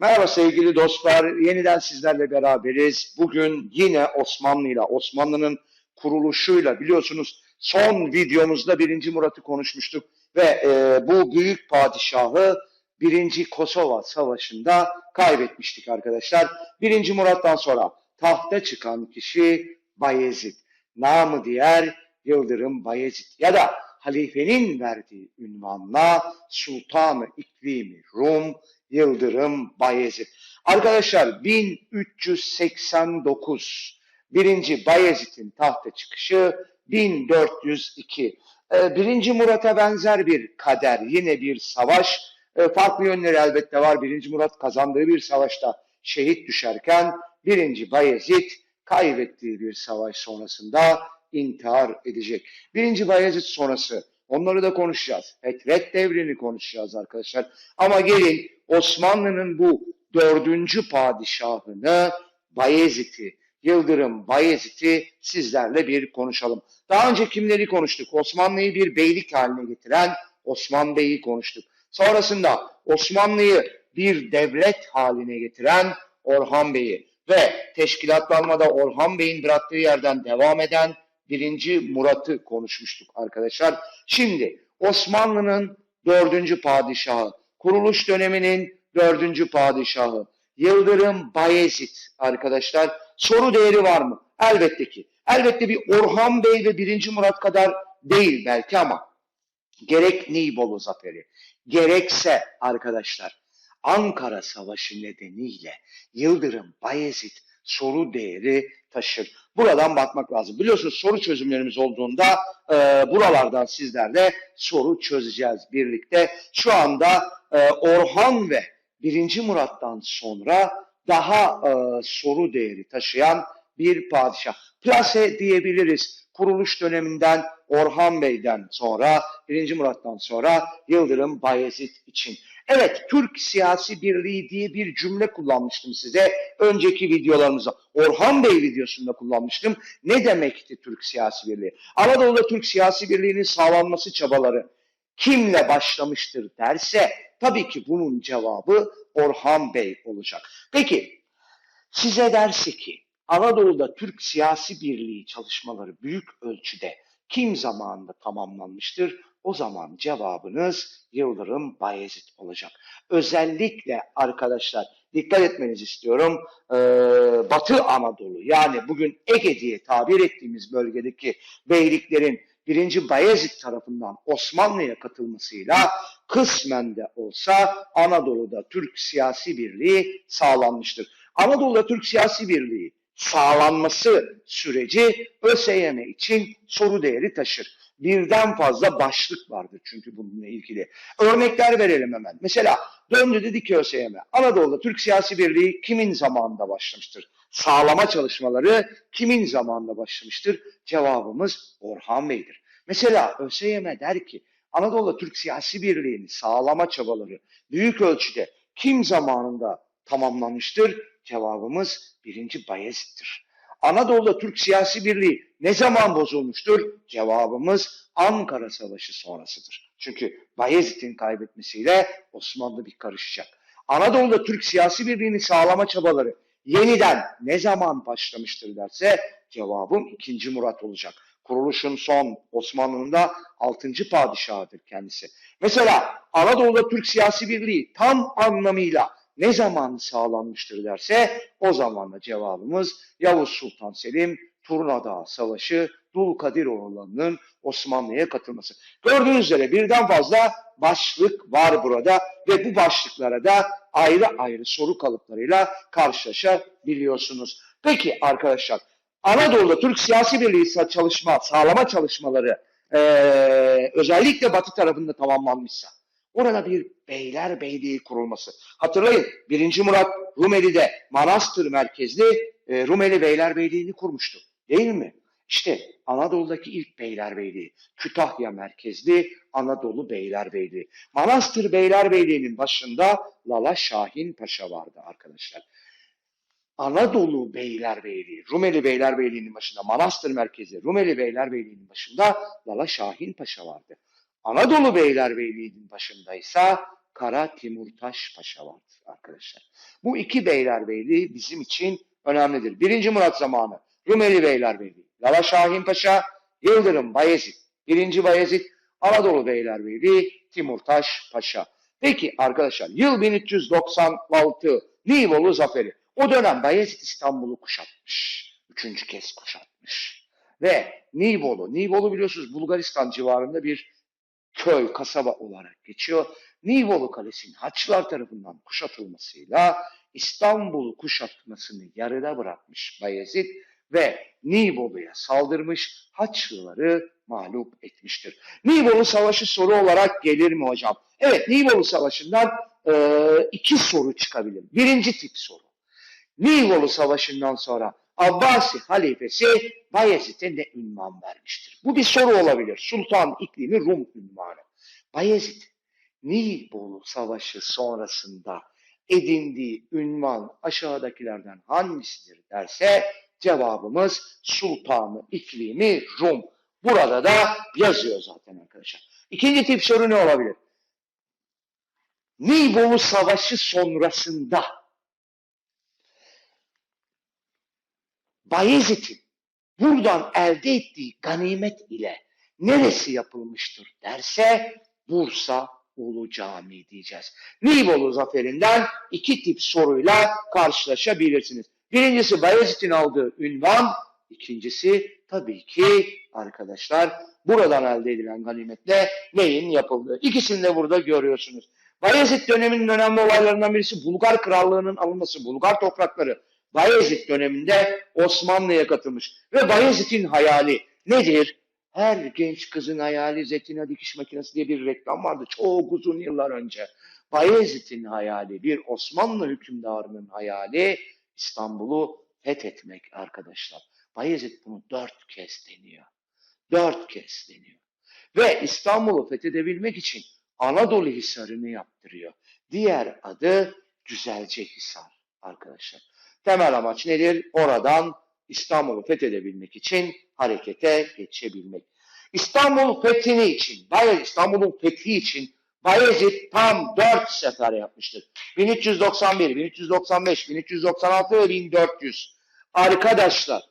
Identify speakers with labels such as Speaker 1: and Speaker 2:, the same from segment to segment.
Speaker 1: Merhaba sevgili dostlar. Yeniden sizlerle beraberiz. Bugün yine Osmanlı'yla, Osmanlı'nın kuruluşuyla biliyorsunuz son videomuzda 1. Murat'ı konuşmuştuk ve e, bu büyük padişahı 1. Kosova Savaşı'nda kaybetmiştik arkadaşlar. 1. Murat'tan sonra tahta çıkan kişi Bayezid. Namı diğer Yıldırım Bayezid ya da halifenin verdiği ünvanla Sultanı İklimi Rum Yıldırım Bayezid. Arkadaşlar 1389 birinci Bayezid'in tahta çıkışı 1402. Ee, Birinci Murat'a benzer bir kader, yine bir savaş. Ee, Farklı yönleri elbette var. Birinci Murat kazandığı bir savaşta şehit düşerken birinci Bayezid kaybettiği bir savaş sonrasında intihar edecek. Birinci Bayezid sonrası onları da konuşacağız. Fetret devrini konuşacağız arkadaşlar. Ama gelin Osmanlı'nın bu dördüncü padişahını Bayezid'i, Yıldırım Bayezid'i sizlerle bir konuşalım. Daha önce kimleri konuştuk? Osmanlı'yı bir beylik haline getiren Osman Bey'i konuştuk. Sonrasında Osmanlı'yı bir devlet haline getiren Orhan Bey'i ve teşkilatlanmada Orhan Bey'in bıraktığı yerden devam eden birinci Murat'ı konuşmuştuk arkadaşlar. Şimdi Osmanlı'nın dördüncü padişahı, kuruluş döneminin dördüncü padişahı Yıldırım Bayezid arkadaşlar. Soru değeri var mı? Elbette ki. Elbette bir Orhan Bey ve birinci Murat kadar değil belki ama gerek Nibolu Zaferi, gerekse arkadaşlar Ankara Savaşı nedeniyle Yıldırım Bayezid soru değeri taşır. Buradan bakmak lazım. Biliyorsunuz soru çözümlerimiz olduğunda e, buralardan sizlerle soru çözeceğiz birlikte. Şu anda e, Orhan ve 1. Murat'tan sonra daha e, soru değeri taşıyan bir padişah. Plase diyebiliriz. Kuruluş döneminden Orhan Bey'den sonra 1. Murat'tan sonra Yıldırım Bayezid için. Evet, Türk siyasi birliği diye bir cümle kullanmıştım size. Önceki videolarımızda Orhan Bey videosunda kullanmıştım. Ne demekti Türk siyasi birliği? Anadolu'da Türk siyasi birliğinin sağlanması çabaları kimle başlamıştır derse tabii ki bunun cevabı Orhan Bey olacak. Peki size derse ki Anadolu'da Türk siyasi birliği çalışmaları büyük ölçüde kim zamanında tamamlanmıştır? O zaman cevabınız Yıldırım Bayezid olacak. Özellikle arkadaşlar dikkat etmenizi istiyorum. Batı Anadolu yani bugün Ege diye tabir ettiğimiz bölgedeki beyliklerin birinci Bayezid tarafından Osmanlı'ya katılmasıyla kısmen de olsa Anadolu'da Türk siyasi birliği sağlanmıştır. Anadolu'da Türk siyasi birliği sağlanması süreci ÖSYM için soru değeri taşır. Birden fazla başlık vardır çünkü bununla ilgili. Örnekler verelim hemen. Mesela döndü dedi ki ÖSYM, Anadolu'da Türk siyasi birliği kimin zamanında başlamıştır? Sağlama çalışmaları kimin zamanında başlamıştır? Cevabımız Orhan Bey'dir. Mesela ÖSYM der ki Anadolu'da Türk siyasi birliğini sağlama çabaları büyük ölçüde kim zamanında tamamlanmıştır? Cevabımız birinci Bayezid'dir. Anadolu'da Türk siyasi birliği ne zaman bozulmuştur? Cevabımız Ankara Savaşı sonrasıdır. Çünkü Bayezid'in kaybetmesiyle Osmanlı bir karışacak. Anadolu'da Türk siyasi birliğini sağlama çabaları yeniden ne zaman başlamıştır derse cevabım 2. Murat olacak. Kuruluşun son Osmanlı'nın da 6. padişahıdır kendisi. Mesela Anadolu'da Türk siyasi birliği tam anlamıyla ne zaman sağlanmıştır derse o zaman da cevabımız Yavuz Sultan Selim Turnadağ Savaşı Dulkadiroğulları'nın Osmanlı'ya katılması. Gördüğünüz üzere birden fazla başlık var burada ve bu başlıklara da ayrı ayrı soru kalıplarıyla karşılaşabiliyorsunuz. Peki arkadaşlar Anadolu'da Türk siyasi birliği çalışma, sağlama çalışmaları e, özellikle Batı tarafında tamamlanmışsa orada bir beyler beyliği kurulması. Hatırlayın 1. Murat Rumeli'de Manastır merkezli e, Rumeli Beylerbeyliğini kurmuştu. Değil mi? İşte Anadolu'daki ilk beylerbeyliği, Kütahya merkezli Anadolu Beylerbeyliği. Manastır Beylerbeyliği'nin başında Lala Şahin Paşa vardı arkadaşlar. Anadolu Beylerbeyliği, Rumeli Beylerbeyliği'nin başında, Manastır merkezi Rumeli Beylerbeyliği'nin başında Lala Şahin Paşa vardı. Anadolu Beylerbeyliği'nin başındaysa Kara Timurtaş Paşa vardı arkadaşlar. Bu iki beylerbeyliği bizim için önemlidir. Birinci Murat zamanı Rumeli Beylerbeyliği, Lala Şahin Paşa, Yıldırım Bayezid, Birinci Bayezid, Anadolu Beylerbeyliği, Timurtaş Paşa. Peki arkadaşlar yıl 1396 Nivolu Zaferi. O dönem Bayezid İstanbul'u kuşatmış. Üçüncü kez kuşatmış. Ve Nivolu, Nivolu biliyorsunuz Bulgaristan civarında bir köy, kasaba olarak geçiyor. Nivolu Kalesi'nin Haçlılar tarafından kuşatılmasıyla İstanbul kuşatmasını yarıda bırakmış Bayezid ve Nibolu'ya saldırmış Haçlıları mağlup etmiştir. Nibolu Savaşı soru olarak gelir mi hocam? Evet, Nibolu Savaşı'ndan e, iki soru çıkabilir. Birinci tip soru. Nibolu Savaşı'ndan sonra Abbasi halifesi Bayezid'e ne ünvan vermiştir? Bu bir soru olabilir. Sultan iklimi Rum ünvanı. Bayezid, Nibolu Savaşı sonrasında edindiği ünvan aşağıdakilerden hangisidir derse cevabımız Sultanı iklimi Rum. Burada da yazıyor zaten arkadaşlar. İkinci tip soru ne olabilir? Nibolu Savaşı sonrasında Bayezid'in buradan elde ettiği ganimet ile neresi yapılmıştır derse Bursa Ulu Camii diyeceğiz. Nibolu zaferinden iki tip soruyla karşılaşabilirsiniz. Birincisi Bayezid'in aldığı ünvan, ikincisi tabii ki arkadaşlar buradan elde edilen ganimetle neyin yapıldığı. İkisini de burada görüyorsunuz. Bayezid döneminin önemli olaylarından birisi Bulgar Krallığı'nın alınması, Bulgar toprakları. Bayezid döneminde Osmanlı'ya katılmış. Ve Bayezid'in hayali nedir? Her genç kızın hayali Zetina dikiş makinesi diye bir reklam vardı çok uzun yıllar önce. Bayezid'in hayali, bir Osmanlı hükümdarının hayali İstanbul'u fethetmek arkadaşlar. Bayezid bunu dört kez deniyor. Dört kez deniyor. Ve İstanbul'u fethedebilmek için Anadolu Hisarı'nı yaptırıyor. Diğer adı Güzelce Hisar arkadaşlar. Temel amaç nedir? Oradan İstanbul'u fethedebilmek için harekete geçebilmek. İstanbul fethini için, Bayezid İstanbul'un fethi için Bayezid tam dört sefer yapmıştır. 1391, 1395, 1396 ve 1400. Arkadaşlar,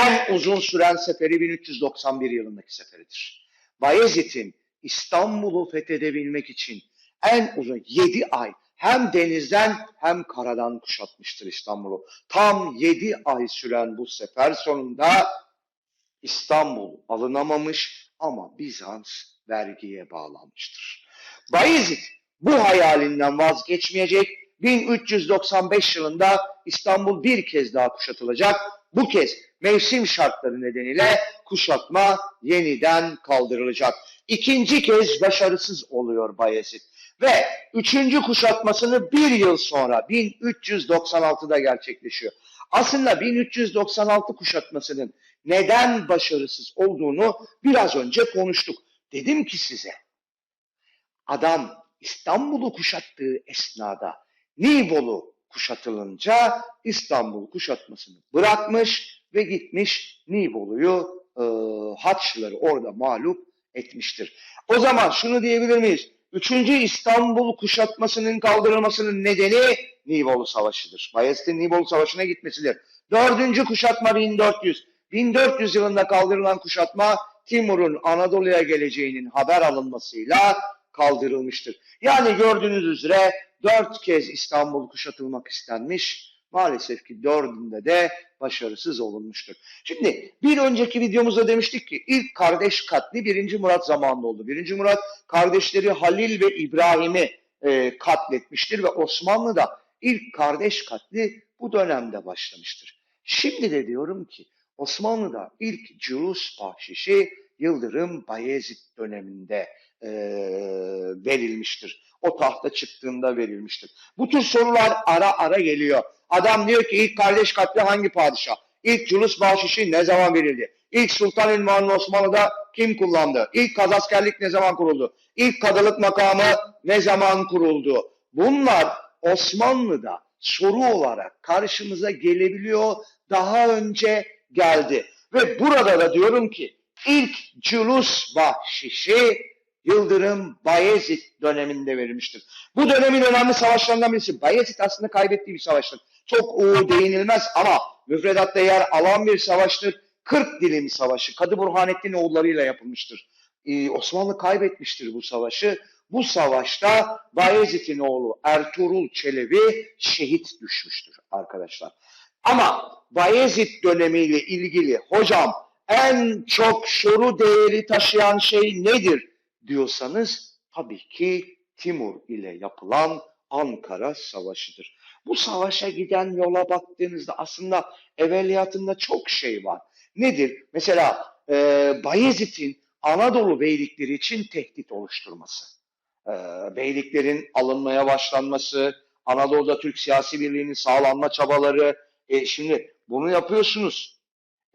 Speaker 1: en uzun süren seferi 1391 yılındaki seferidir. Bayezid'in İstanbul'u fethedebilmek için en uzun 7 ay hem denizden hem karadan kuşatmıştır İstanbul'u. Tam 7 ay süren bu sefer sonunda İstanbul alınamamış ama Bizans vergiye bağlanmıştır. Bayezid bu hayalinden vazgeçmeyecek. 1395 yılında İstanbul bir kez daha kuşatılacak. Bu kez mevsim şartları nedeniyle kuşatma yeniden kaldırılacak. İkinci kez başarısız oluyor Bayezid. Ve üçüncü kuşatmasını bir yıl sonra 1396'da gerçekleşiyor. Aslında 1396 kuşatmasının neden başarısız olduğunu biraz önce konuştuk. Dedim ki size adam İstanbul'u kuşattığı esnada Nibolu kuşatılınca İstanbul kuşatmasını bırakmış ve gitmiş Nibolu'yu e, Haçlıları orada mağlup etmiştir. O zaman şunu diyebilir miyiz? Üçüncü İstanbul kuşatmasının kaldırılmasının nedeni Nibolu Savaşı'dır. Bayezid'in Nibolu Savaşı'na gitmesidir. Dördüncü kuşatma 1400. 1400 yılında kaldırılan kuşatma Timur'un Anadolu'ya geleceğinin haber alınmasıyla kaldırılmıştır. Yani gördüğünüz üzere dört kez İstanbul kuşatılmak istenmiş. Maalesef ki dördünde de başarısız olunmuştur. Şimdi bir önceki videomuzda demiştik ki ilk kardeş katli 1. Murat zamanında oldu. 1. Murat kardeşleri Halil ve İbrahim'i e, katletmiştir ve Osmanlı'da ilk kardeş katli bu dönemde başlamıştır. Şimdi de diyorum ki Osmanlı'da ilk cülus bahşişi Yıldırım Bayezid döneminde e, verilmiştir. O tahta çıktığında verilmiştir. Bu tür sorular ara ara geliyor. Adam diyor ki ilk kardeş katli hangi padişah? İlk cülus bahşişi ne zaman verildi? İlk sultan ünvanını Osmanlı'da kim kullandı? İlk kazaskerlik ne zaman kuruldu? İlk kadılık makamı ne zaman kuruldu? Bunlar Osmanlı'da soru olarak karşımıza gelebiliyor. Daha önce geldi. Ve burada da diyorum ki ilk cülus bahşişi Yıldırım Bayezid döneminde verilmiştir. Bu dönemin önemli savaşlarından birisi. Bayezid aslında kaybettiği bir savaştır. Çok o değinilmez ama müfredatta yer alan bir savaştır. 40 dilim savaşı Kadı Burhanettin oğullarıyla yapılmıştır. Ee, Osmanlı kaybetmiştir bu savaşı. Bu savaşta Bayezid'in oğlu Ertuğrul Çelebi şehit düşmüştür arkadaşlar. Ama Bayezid dönemiyle ilgili hocam en çok şuru değeri taşıyan şey nedir diyorsanız tabii ki Timur ile yapılan Ankara Savaşı'dır. Bu savaşa giden yola baktığınızda aslında evveliyatında çok şey var. Nedir? Mesela e, Bayezid'in Anadolu beylikleri için tehdit oluşturması. E, beyliklerin alınmaya başlanması, Anadolu'da Türk siyasi birliğinin sağlanma çabaları. E, şimdi bunu yapıyorsunuz.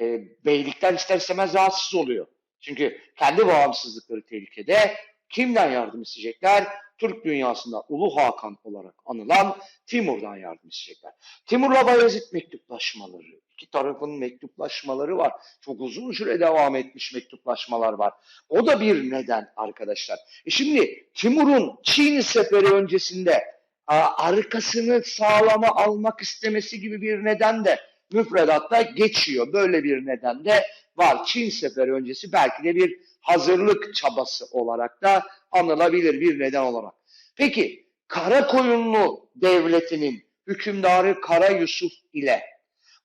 Speaker 1: E, beylikler ister istemez rahatsız oluyor. Çünkü kendi bağımsızlıkları tehlikede. Kimden yardım isteyecekler? Türk dünyasında Ulu Hakan olarak anılan Timur'dan yardım isteyecekler. Timur'la Bayezid mektuplaşmaları, iki tarafın mektuplaşmaları var. Çok uzun süre devam etmiş mektuplaşmalar var. O da bir neden arkadaşlar. E şimdi Timur'un Çin seferi öncesinde arkasını sağlama almak istemesi gibi bir neden de müfredatta geçiyor. Böyle bir neden de var. Çin seferi öncesi belki de bir hazırlık çabası olarak da anılabilir bir neden olarak. Peki Karakoyunlu devletinin hükümdarı Kara Yusuf ile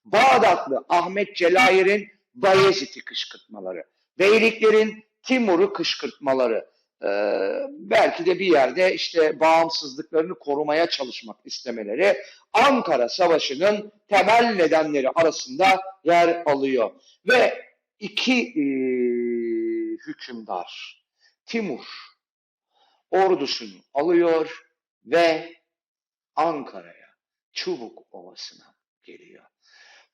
Speaker 1: Bağdatlı Ahmet Celayir'in Bayezid'i kışkırtmaları, beyliklerin Timur'u kışkırtmaları, e, belki de bir yerde işte bağımsızlıklarını korumaya çalışmak istemeleri Ankara Savaşı'nın temel nedenleri arasında yer alıyor. Ve iki e, hükümdar Timur ordusunu alıyor ve Ankara'ya, Çubuk Ovası'na geliyor.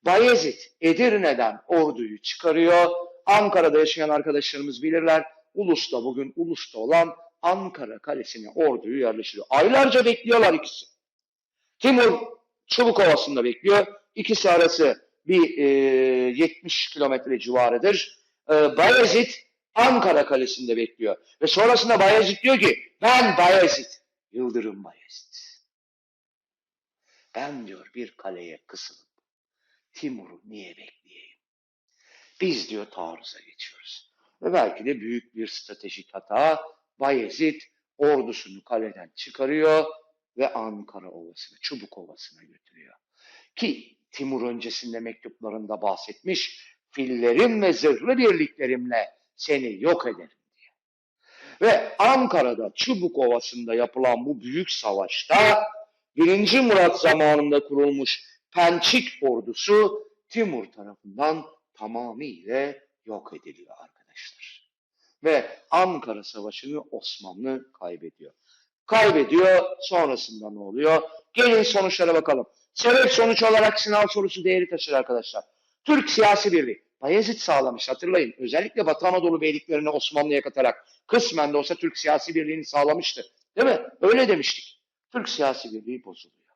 Speaker 1: Bayezid Edirne'den orduyu çıkarıyor. Ankara'da yaşayan arkadaşlarımız bilirler. Ulus'ta bugün Ulus'ta olan Ankara Kalesi'ne orduyu yerleştiriyor. Aylarca bekliyorlar ikisi. Timur Çubuk Ovası'nda bekliyor. İkisi arası bir e, 70 kilometre civarıdır. E, Bayezid Ankara Kalesi'nde bekliyor. Ve sonrasında Bayezid diyor ki ben Bayezid, Yıldırım Bayezid. Ben diyor bir kaleye kısılıp Timur'u niye bekleyeyim? Biz diyor taarruza geçiyoruz. Ve belki de büyük bir stratejik hata Bayezid ordusunu kaleden çıkarıyor ve Ankara Ovası'na, Çubuk Ovası'na götürüyor. Ki Timur öncesinde mektuplarında bahsetmiş, fillerim ve zırhlı birliklerimle seni yok ederim diye. Ve Ankara'da Çubuk Ovası'nda yapılan bu büyük savaşta 1. Murat zamanında kurulmuş Pençik ordusu Timur tarafından tamamıyla yok ediliyor arkadaşlar. Ve Ankara Savaşı'nı Osmanlı kaybediyor. Kaybediyor, sonrasında ne oluyor? Gelin sonuçlara bakalım. Sebep sonuç olarak sınav sorusu değeri taşır arkadaşlar. Türk siyasi birliği. Bayezid sağlamış hatırlayın. Özellikle Batı Anadolu beyliklerini Osmanlı'ya katarak kısmen de olsa Türk siyasi birliğini sağlamıştı. Değil mi? Öyle demiştik. Türk siyasi birliği bozuluyor.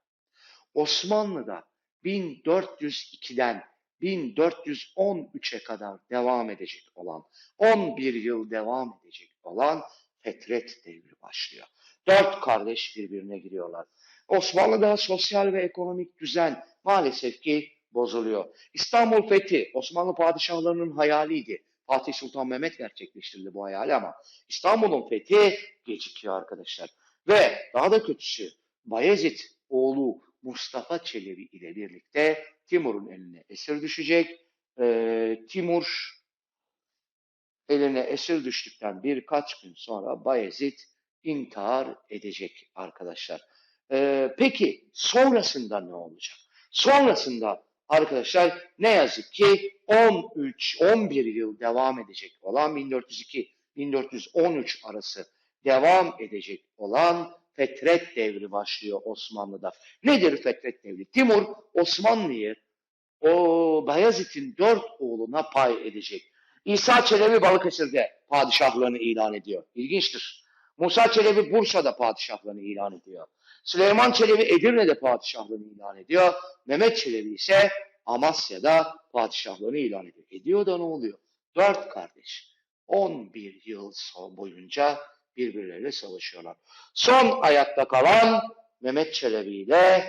Speaker 1: Osmanlı'da 1402'den 1413'e kadar devam edecek olan, 11 yıl devam edecek olan Fetret devri başlıyor. Dört kardeş birbirine giriyorlar. Osmanlı'da sosyal ve ekonomik düzen maalesef ki bozuluyor. İstanbul fethi Osmanlı padişahlarının hayaliydi. Fatih Sultan Mehmet gerçekleştirdi bu hayali ama İstanbul'un fethi gecikiyor arkadaşlar. Ve daha da kötüsü Bayezid oğlu Mustafa Çelebi ile birlikte Timur'un eline esir düşecek. Ee, Timur eline esir düştükten birkaç gün sonra Bayezid intihar edecek arkadaşlar. Ee, peki sonrasında ne olacak? Sonrasında arkadaşlar ne yazık ki 13-11 yıl devam edecek olan 1402-1413 arası devam edecek olan Fetret devri başlıyor Osmanlı'da. Nedir Fetret devri? Timur Osmanlı'yı o Bayezid'in dört oğluna pay edecek. İsa Çelebi Balıkesir'de padişahlığını ilan ediyor. İlginçtir. Musa Çelebi Bursa'da padişahlığını ilan ediyor. Süleyman Çelebi Edirne'de padişahlığını ilan ediyor. Mehmet Çelebi ise Amasya'da padişahlığını ilan ediyor. Ediyor da ne oluyor? Dört kardeş 11 yıl boyunca birbirleriyle savaşıyorlar. Son ayakta kalan Mehmet Çelebi ile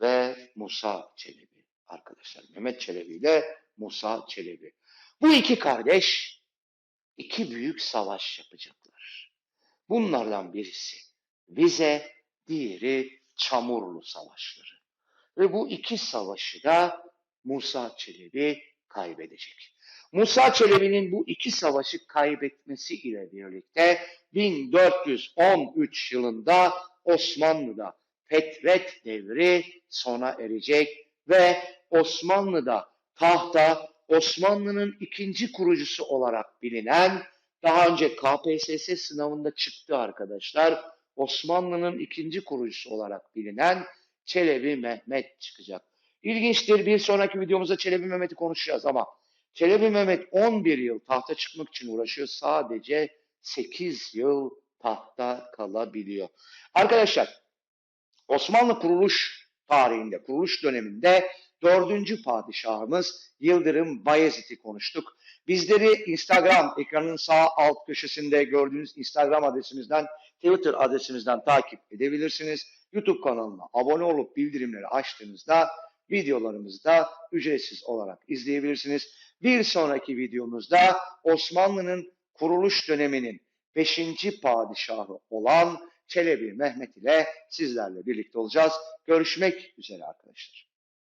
Speaker 1: ve Musa Çelebi arkadaşlar. Mehmet Çelebi ile Musa Çelebi. Bu iki kardeş iki büyük savaş yapacaklar. Bunlardan birisi Vize, diğeri Çamurlu Savaşları. Ve bu iki savaşı da Musa Çelebi kaybedecek. Musa Çelebi'nin bu iki savaşı kaybetmesi ile birlikte 1413 yılında Osmanlı'da Fetret devri sona erecek ve Osmanlı'da tahta Osmanlı'nın ikinci kurucusu olarak bilinen daha önce KPSS sınavında çıktı arkadaşlar. Osmanlı'nın ikinci kurucusu olarak bilinen Çelebi Mehmet çıkacak. İlginçtir. Bir sonraki videomuzda Çelebi Mehmet'i konuşacağız ama Çelebi Mehmet 11 yıl tahta çıkmak için uğraşıyor. Sadece 8 yıl tahta kalabiliyor. Arkadaşlar Osmanlı kuruluş tarihinde, kuruluş döneminde dördüncü padişahımız Yıldırım Bayezid'i konuştuk. Bizleri Instagram ekranın sağ alt köşesinde gördüğünüz Instagram adresimizden, Twitter adresimizden takip edebilirsiniz. YouTube kanalına abone olup bildirimleri açtığınızda videolarımızı da ücretsiz olarak izleyebilirsiniz. Bir sonraki videomuzda Osmanlı'nın kuruluş döneminin 5. padişahı olan Çelebi Mehmet ile sizlerle birlikte olacağız. Görüşmek üzere arkadaşlar.